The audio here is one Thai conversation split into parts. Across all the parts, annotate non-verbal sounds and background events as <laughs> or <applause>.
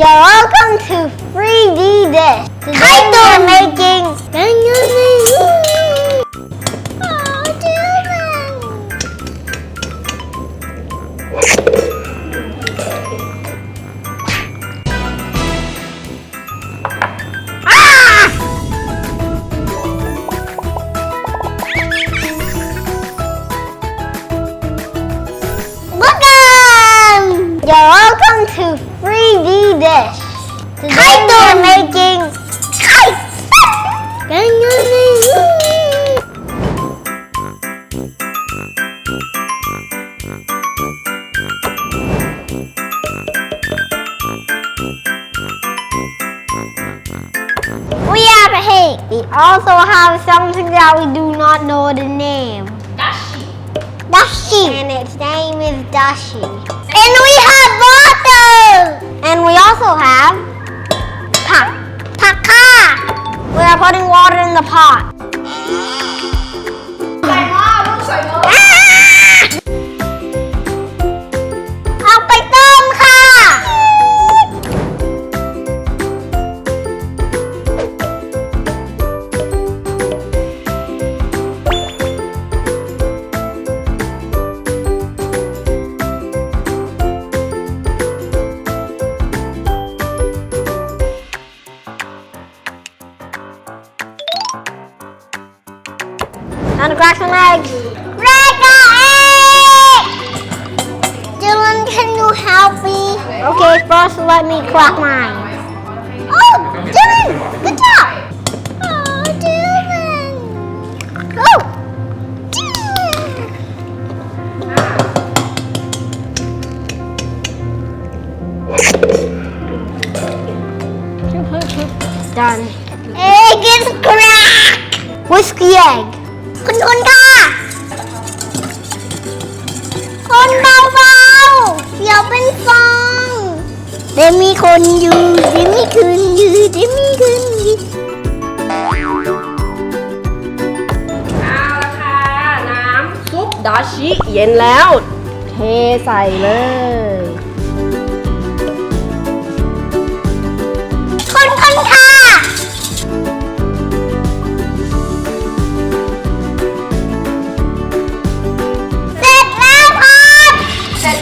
You're welcome to 3D Dish. Today we're making Oh, Dylan. Welcome! You're welcome to ไข่ตุ๋นไม่จริงไข่กันเงินวิอาเฮก We also have something that we do not know the name. Dashi. Dashi. And its name is Dashi. 不怕 And crack some eggs. Crack egg! Dylan, can you help me? Okay, first let me crack mine. Oh, Dylan! Good job! Oh, Dylan! Oh! Dylan! <laughs> Done. Egg is cracked! Whiskey egg. คุณคุณค่ะคนเบาๆเดี๋ยวเป็นฟองเดี๋ยวมีคนอยู่เดี๋ยวมีคืนอยู่เดี๋ยวมีคืนอยู่เอาละค่ะ น้ำซุปดาชิเย็นแล้ว เทใส่เลย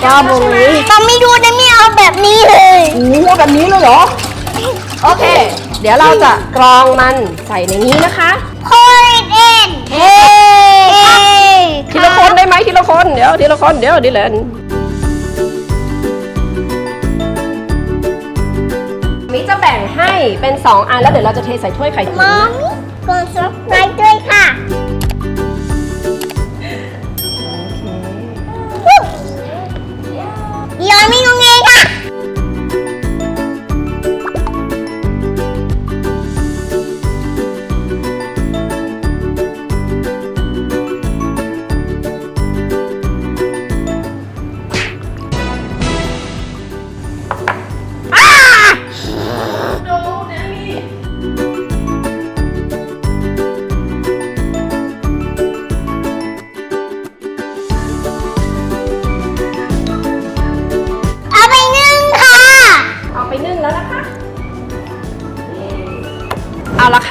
เสร็จก็บุรีต้องไม่ดูนะไม่เอาแบบนี้เลยโอ้โหแบบนี้เลยเหรอ โอเค เดี๋ยวเราจะกรองมันใส่ในนี้นะคะ pour it in เฮ้ทีละคนได้ไหมทีละคน เดี๋ยวทีละคนเดี๋ยวดิเลนมิจะแบ่งให้เป็น 2 อันแล้วเดี๋ยวเราจะเทใส่ถ้วยไข่ตุ๋นมอมมี่กด subscribe ด้วยค่ะ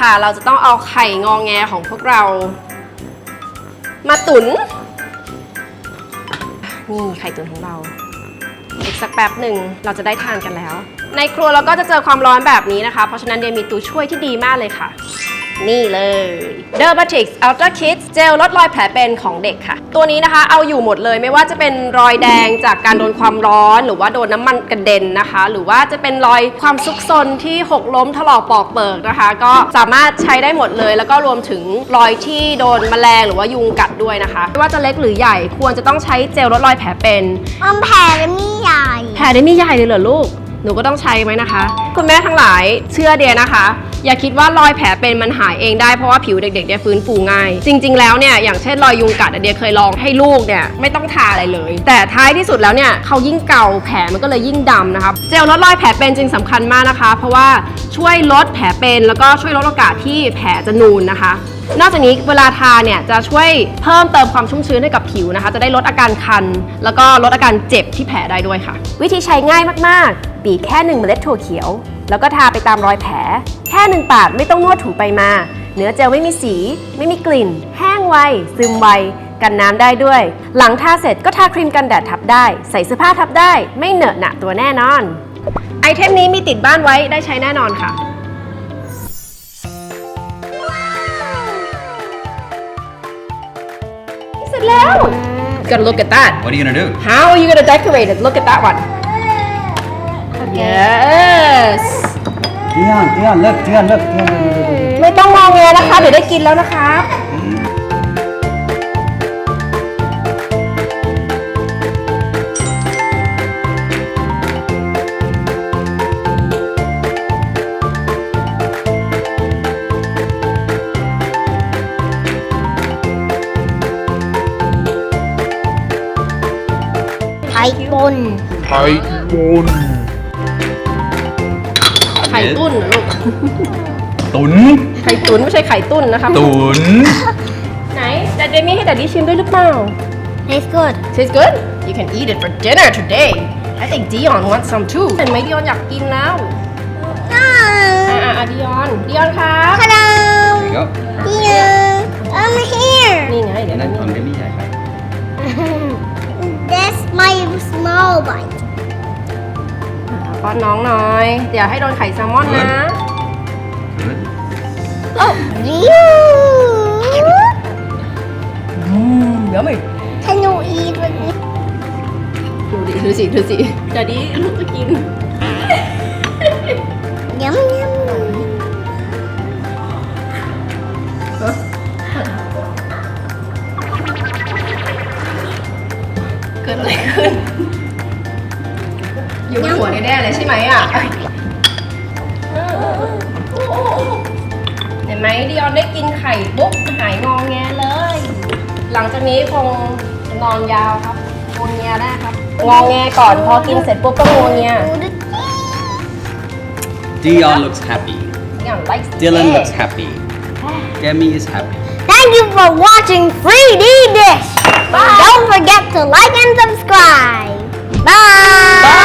ค่ะ เราจะต้องเอาไข่งองแงของพวกเรา มาตุน นี่ไข่ตุ๋นของเรา อีกสักแป๊บหนึ่งเราจะได้ทานกันแล้ว ในครัวเราก็จะเจอความร้อนแบบนี้นะคะ เพราะฉะนั้นเดมีตัวช่วยที่ดีมากเลยค่ะ นี่เลย Dermatix Ultra Kids เจลลดรอยแผลเป็นของเด็กค่ะ ตัวนี้นะคะเอาอยู่หมดเลยไม่ว่าจะเป็นรอยแดงจากการโดนความร้อน หรือว่าโดนน้ำมันกระเด็นนะคะ หรือว่าจะเป็นรอยความซุกซนที่หกล้มถลอกปอกเปิกนะคะ ก็สามารถใช้ได้หมดเลย แล้วก็รวมถึงรอยที่โดนแมลงหรือว่ายุงกัดด้วยนะคะไม่ว่าจะเล็กหรือใหญ่ควรจะต้องใช้เจลลดรอยแผลเป็นมันแผ่และมีใหญ่ แผลได้ไม่ใหญ่เลยเหรอลูกหนูก็ต้องใช้ไหมนะคะ คุณแม่ทั้งหลายเชื่อเดียนะคะอย่าคิดว่ารอยแผลเป็นมันหายเองได้เพราะว่าผิวเด็กๆเนี่ยฟื้นฟูง่าย จริง ๆ แล้วเนี่ยอย่างเช่นรอยยุงกัดเดียเคยลองให้ลูกเนี่ยไม่ต้องทาอะไรเลย แต่ท้ายที่สุดแล้วเนี่ยเขายิ่งเก่าแผลมันก็เลยยิ่งดำนะคะเจลลดรอยแผลเป็นจึงสำคัญมากนะคะ เพราะว่าช่วยลดแผลเป็นแล้วก็ช่วยลดโอกาสที่แผลจะนูนนะคะนอกจากนี้เวลาทาเนี่ยจะช่วยเพิ่มเติมความชุ่มชื้นให้กับผิวนะคะ จะได้ลดอาการคัน แล้วก็ลดอาการเจ็บที่แผลได้ด้วยค่ะ วิธีใช้ง่ายมากๆปีแค่1เมล็ดถั่วเขียว แล้วก็ทาไปตามรอยแผล แค่หนึ่งปาดไม่ต้องนวดถูไปมา เนื้อเจลไม่มีสี ไม่มีกลิ่น แห้งไว ซึมไว กันน้ำได้ด้วย หลังทาเสร็จก็ทาครีมกันแดดทับได้ ใส่เสื้อผ้าทับได้ ไม่เหนอะหนะตัวแน่นอน ไอเทมนี้มีติดบ้านไว้ได้ใช้แน่นอนค่ะเสร็จแล้ว Gotta look at that What are you gonna do? How are you gonna decorate it? Look at that one. Yes. Dion, Dion, look, Dion, look, Dion, look, look, look, look. ไม่ต้องมองเลยนะคะ เดี๋ยวได้กินแล้วนะคะไข่ปน ไข่ตุ้นนะลูก ตุน ไข่ตุ้นไม่ใช่ไข่ตุ้นนะคะตุน ไหนแต่เดมี่ให้แต่ดีชิมด้วยหรือเปล่า Tastes good Tastes good You can eat it for dinner today I think Dion wants some too เห็นไหมดิออนอยากกินแล้ว อ่า Ah, อ่าดิออนดิออนครับ There hello you go. Here I'm here นี่ไงเดี๋ยว And นะ then on Demi, I have. That's my small bite ป้อนน้องหน่อยเดี๋ยวให้โดนไข่แซลมอนนะ Good. You เดี๋ยวไม่ Can you eat with me ดูดิดูสิดูสิแต่ดีลูกจะกิน นหัวแน่ๆเลยใช่ไหมอะเห็นไหมดิออนได้กินไข่ปุ๊บหายงองแงเลย หลังจากนี้คงนอนยาวครับงองแงได้ครับงองแงก่อนพอกินเสร็จปุ๊บก็งองแง Dion looks happy. ดิออน likes Dylan it. looks happy. Demi is happy. Thank you for watching 3D Dish. Don't forget to like and subscribe. Bye. Bye.